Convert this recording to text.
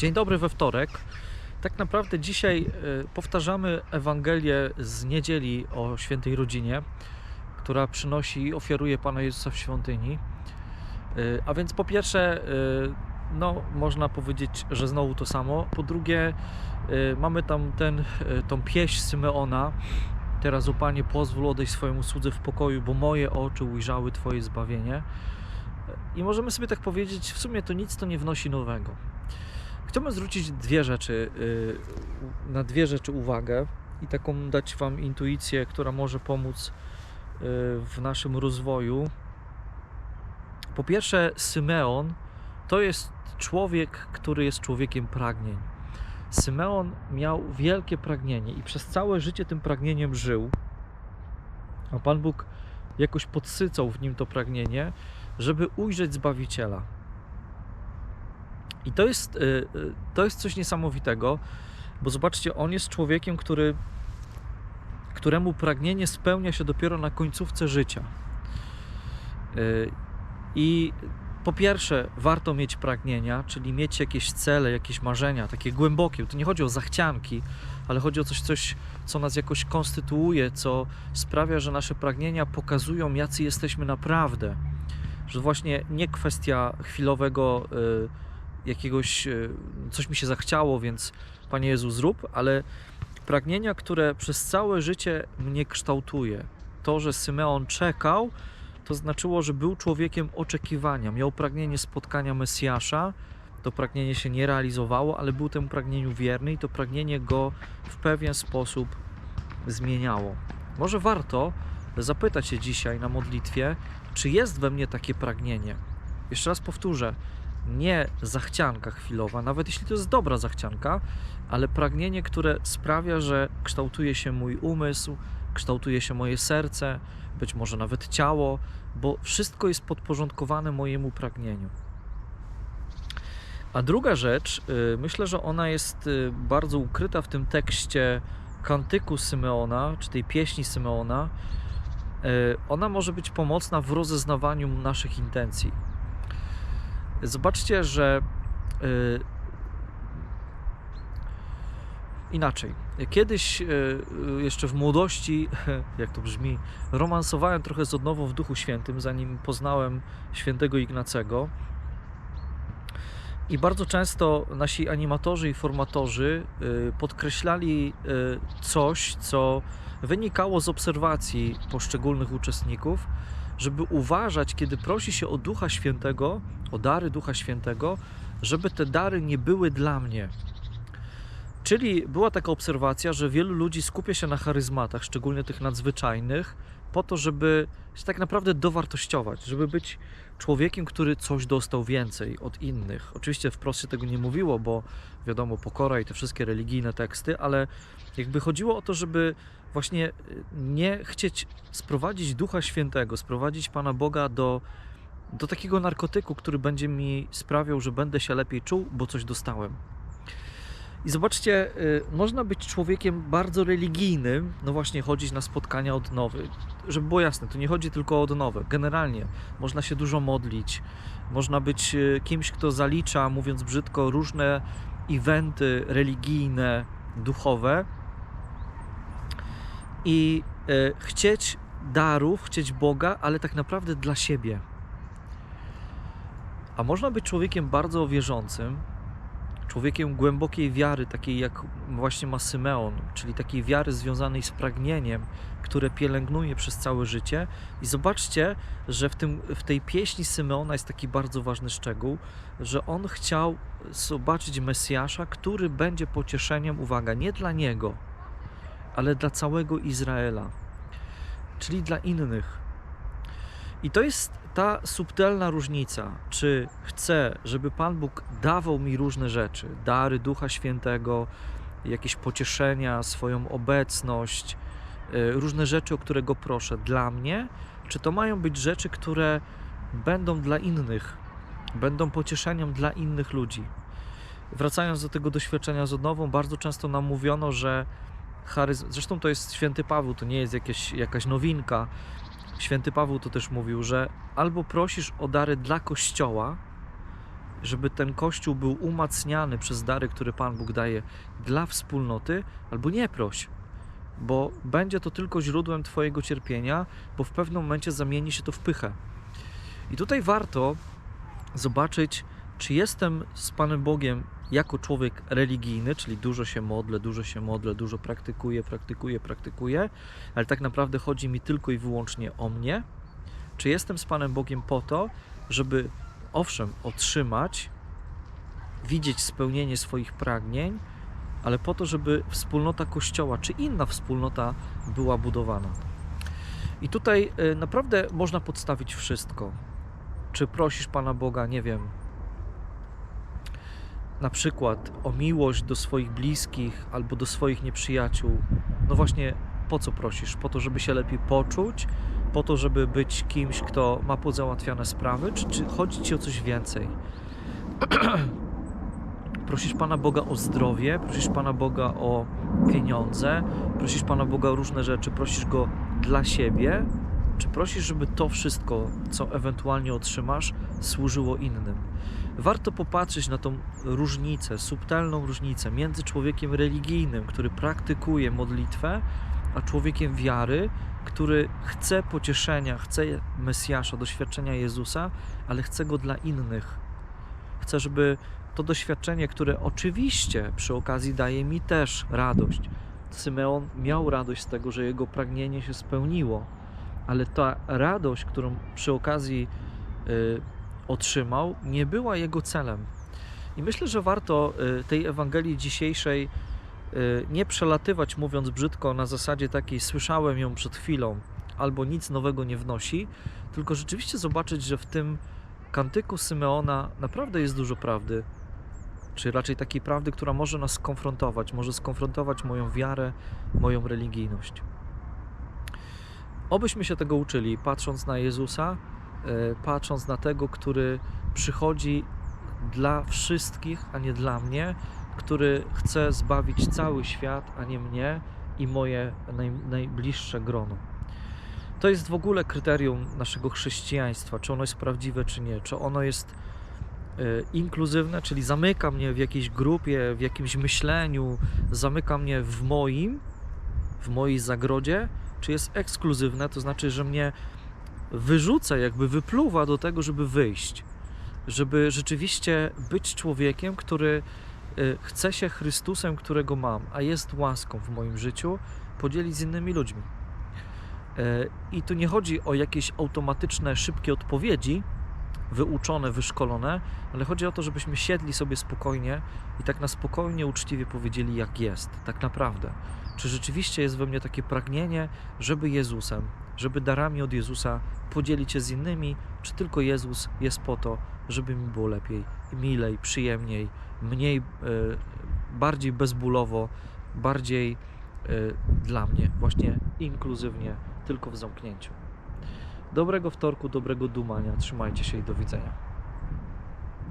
Dzień dobry we wtorek. Tak naprawdę dzisiaj e, powtarzamy Ewangelię z niedzieli o świętej rodzinie, która przynosi i ofiaruje Pana Jezusa w świątyni. E, A więc po pierwsze, e, no, można powiedzieć, że znowu to samo. Po drugie, mamy tam ten, tą pieśń Symeona. Teraz, o Panie, pozwól odejść swojemu słudze w pokoju, bo moje oczy ujrzały Twoje zbawienie. I możemy sobie tak powiedzieć, w sumie to nic to nie wnosi nowego. Chciałbym zwrócić dwie rzeczy, y, na dwie rzeczy uwagę i taką dać Wam intuicję, która może pomóc y, w naszym rozwoju. Po pierwsze, Symeon to jest człowiek, który jest człowiekiem pragnień. Symeon miał wielkie pragnienie i przez całe życie tym pragnieniem żył. A Pan Bóg jakoś podsycał w nim to pragnienie, żeby ujrzeć Zbawiciela. I to jest, y, y, to jest coś niesamowitego, bo zobaczcie, on jest człowiekiem, który, któremu pragnienie spełnia się dopiero na końcówce życia. Y, I po pierwsze, warto mieć pragnienia, czyli mieć jakieś cele, jakieś marzenia, takie głębokie. To nie chodzi o zachcianki, ale chodzi o coś, coś, co nas jakoś konstytuuje, co sprawia, że nasze pragnienia pokazują, jacy jesteśmy naprawdę. Że właśnie nie kwestia chwilowego y, jakiegoś, y, coś mi się zachciało, więc Panie Jezu zrób, ale pragnienia, które przez całe życie mnie kształtuje. To, że Symeon czekał, to znaczyło, że był człowiekiem oczekiwania, miał pragnienie spotkania Mesjasza. To pragnienie się nie realizowało, ale był temu pragnieniu wierny i to pragnienie go w pewien sposób zmieniało. Może warto zapytać się dzisiaj na modlitwie, czy jest we mnie takie pragnienie. Jeszcze raz powtórzę, nie zachcianka chwilowa, nawet jeśli to jest dobra zachcianka, ale pragnienie, które sprawia, że kształtuje się mój umysł, kształtuje się moje serce, być może nawet ciało, bo wszystko jest podporządkowane mojemu pragnieniu. A druga rzecz, y, myślę, że ona jest y, bardzo ukryta w tym tekście kantyku Symeona, czy tej pieśni Symeona. Y, Ona może być pomocna w rozeznawaniu naszych intencji. Zobaczcie, że y, inaczej. Kiedyś y, y, jeszcze w młodości, jak to brzmi, romansowałem trochę z odnową w Duchu Świętym, zanim poznałem świętego Ignacego. I bardzo często nasi animatorzy i formatorzy podkreślali coś, co wynikało z obserwacji poszczególnych uczestników, żeby uważać, kiedy prosi się o Ducha Świętego, o dary Ducha Świętego, żeby te dary nie były dla mnie. Czyli była taka obserwacja, że wielu ludzi skupia się na charyzmatach, szczególnie tych nadzwyczajnych, po to, żeby się tak naprawdę dowartościować, żeby być człowiekiem, który coś dostał więcej od innych. Oczywiście wprost się tego nie mówiło, bo wiadomo, pokora i te wszystkie religijne teksty, ale jakby chodziło o to, żeby właśnie y, nie chcieć sprowadzić Ducha Świętego, sprowadzić Pana Boga do, do takiego narkotyku, który będzie mi sprawiał, że będę się lepiej czuł, bo coś dostałem. I zobaczcie, y, można być człowiekiem bardzo religijnym, no właśnie chodzić na spotkania odnowy. Żeby było jasne, to nie chodzi tylko o odnowę. Generalnie można się dużo modlić, można być y, kimś, kto zalicza, mówiąc brzydko, różne eventy religijne, duchowe i y, chcieć darów, chcieć Boga, ale tak naprawdę dla siebie. A można być człowiekiem bardzo wierzącym, człowiekiem głębokiej wiary, takiej jak właśnie ma Symeon, czyli takiej wiary związanej z pragnieniem, które pielęgnuje przez całe życie. I zobaczcie, że w, tym, w tej pieśni Symeona jest taki bardzo ważny szczegół, że on chciał zobaczyć Mesjasza, który będzie pocieszeniem, uwaga, nie dla niego, ale dla całego Izraela, czyli dla innych. I to jest ta subtelna różnica, czy chcę, żeby Pan Bóg dawał mi różne rzeczy, dary Ducha Świętego, jakieś pocieszenia, swoją obecność, y, różne rzeczy, o które Go proszę dla mnie, czy to mają być rzeczy, które będą dla innych, będą pocieszeniem dla innych ludzi. Wracając do tego doświadczenia z odnową, bardzo często nam mówiono, że charyzm, zresztą to jest święty Paweł, to nie jest jakieś, jakaś nowinka, Święty Paweł to też mówił, że albo prosisz o dary dla Kościoła, żeby ten Kościół był umacniany przez dary, które Pan Bóg daje dla wspólnoty, albo nie proś, bo będzie to tylko źródłem Twojego cierpienia, bo w pewnym momencie zamieni się to w pychę. I tutaj warto zobaczyć, czy jestem z Panem Bogiem jako człowiek religijny, czyli dużo się modlę, dużo się modlę, dużo praktykuję, praktykuję, praktykuję, ale tak naprawdę chodzi mi tylko i wyłącznie o mnie. Czy jestem z Panem Bogiem po to, żeby owszem, otrzymać, widzieć spełnienie swoich pragnień, ale po to, żeby wspólnota Kościoła czy inna wspólnota była budowana. I tutaj y, naprawdę można podstawić wszystko. Czy prosisz Pana Boga, nie wiem, na przykład o miłość do swoich bliskich albo do swoich nieprzyjaciół? No właśnie, po co prosisz? Po to, żeby się lepiej poczuć? Po to, żeby być kimś, kto ma pozałatwiane sprawy? Czy, czy chodzi ci o coś więcej? prosisz Pana Boga o zdrowie, prosisz Pana Boga o pieniądze, prosisz Pana Boga o różne rzeczy, prosisz Go dla siebie, prosisz, żeby to wszystko, co ewentualnie otrzymasz, służyło innym? Warto popatrzeć na tą różnicę, subtelną różnicę między człowiekiem religijnym, który praktykuje modlitwę, a człowiekiem wiary, który chce pocieszenia, chce Mesjasza, doświadczenia Jezusa, ale chce go dla innych. Chce, żeby to doświadczenie, które oczywiście przy okazji daje mi też radość. Symeon miał radość z tego, że jego pragnienie się spełniło, ale ta radość, którą przy okazji y, otrzymał, nie była jego celem. I myślę, że warto y, tej Ewangelii dzisiejszej y, nie przelatywać, mówiąc brzydko, na zasadzie takiej słyszałem ją przed chwilą, albo nic nowego nie wnosi, tylko rzeczywiście zobaczyć, że w tym kantyku Symeona naprawdę jest dużo prawdy, czy raczej takiej prawdy, która może nas skonfrontować, może skonfrontować moją wiarę, moją religijność. Obyśmy się tego uczyli, patrząc na Jezusa, e, patrząc na tego, który przychodzi dla wszystkich, a nie dla mnie, który chce zbawić cały świat, a nie mnie i moje naj, najbliższe grono. To jest w ogóle kryterium naszego chrześcijaństwa, czy ono jest prawdziwe, czy nie, czy ono jest e, inkluzywne, czyli zamyka mnie w jakiejś grupie, w jakimś myśleniu, zamyka mnie w moim, w mojej zagrodzie, czy jest ekskluzywne, to znaczy, że mnie wyrzuca, jakby wypluwa do tego, żeby wyjść, żeby rzeczywiście być człowiekiem, który y, chce się Chrystusem, którego mam, a jest łaską w moim życiu, podzielić z innymi ludźmi. Y, I tu nie chodzi o jakieś automatyczne, szybkie odpowiedzi, wyuczone, wyszkolone, ale chodzi o to, żebyśmy siedli sobie spokojnie i tak na spokojnie, uczciwie powiedzieli, jak jest, tak naprawdę. Czy rzeczywiście jest we mnie takie pragnienie, żeby Jezusem, żeby darami od Jezusa podzielić się z innymi, czy tylko Jezus jest po to, żeby mi było lepiej, milej, przyjemniej, mniej, e, bardziej bezbólowo, bardziej e, dla mnie, właśnie inkluzywnie, tylko w zamknięciu. Dobrego wtorku, dobrego dumania. Trzymajcie się i do widzenia.